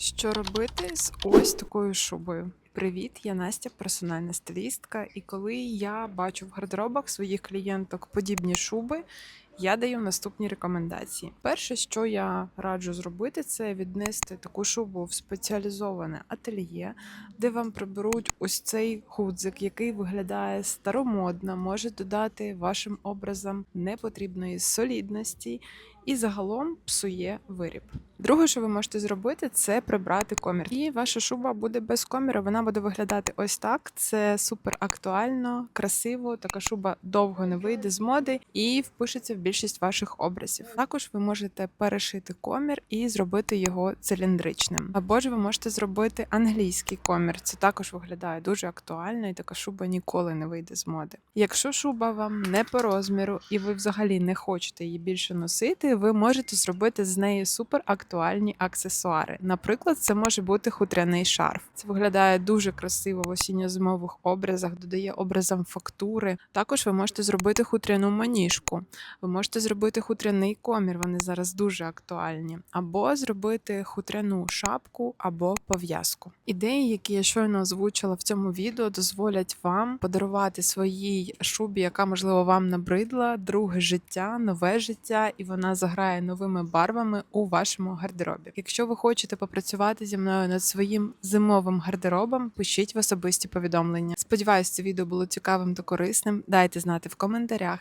Що робити з ось такою шубою? Привіт, я Настя, персональна стилістка. І коли я бачу в гардеробах своїх клієнток подібні шуби, я даю наступні рекомендації. Перше, що я раджу зробити, це віднести таку шубу в спеціалізоване ательє, де вам приберуть ось цей гудзик, який виглядає старомодно, може додати вашим образам непотрібної солідності і загалом псує виріб. Друге, що ви можете зробити, це прибрати комір. І ваша шуба буде без коміра. Вона буде виглядати ось так. Це супер актуально, красиво. Така шуба довго не вийде з моди і впишеться в більшість ваших образів. Також ви можете перешити комір і зробити його циліндричним. Або ж ви можете зробити англійський комір. Це також виглядає дуже актуально, і така шуба ніколи не вийде з моди. Якщо шуба вам не по розміру і ви взагалі не хочете її більше носити, ви можете зробити з неї супер актуальні аксесуари. Наприклад, це може бути хутряний шарф. Це виглядає дуже красиво в осінньо-зимових образах, додає образам фактури. Також ви можете зробити хутряну маніжку. Ви можете зробити хутряний комір, вони зараз дуже актуальні, або зробити хутряну шапку або пов'язку. Ідеї, які я щойно озвучила в цьому відео, дозволять вам подарувати своїй шубі, яка можливо вам набридла, друге життя, нове життя, і вона заграє новими барвами у вашому гардеробі. Якщо ви хочете попрацювати зі мною над своїм зимовим гардеробом, пишіть в особисті повідомлення. Сподіваюсь, це відео було цікавим та корисним. Дайте знати в коментарях.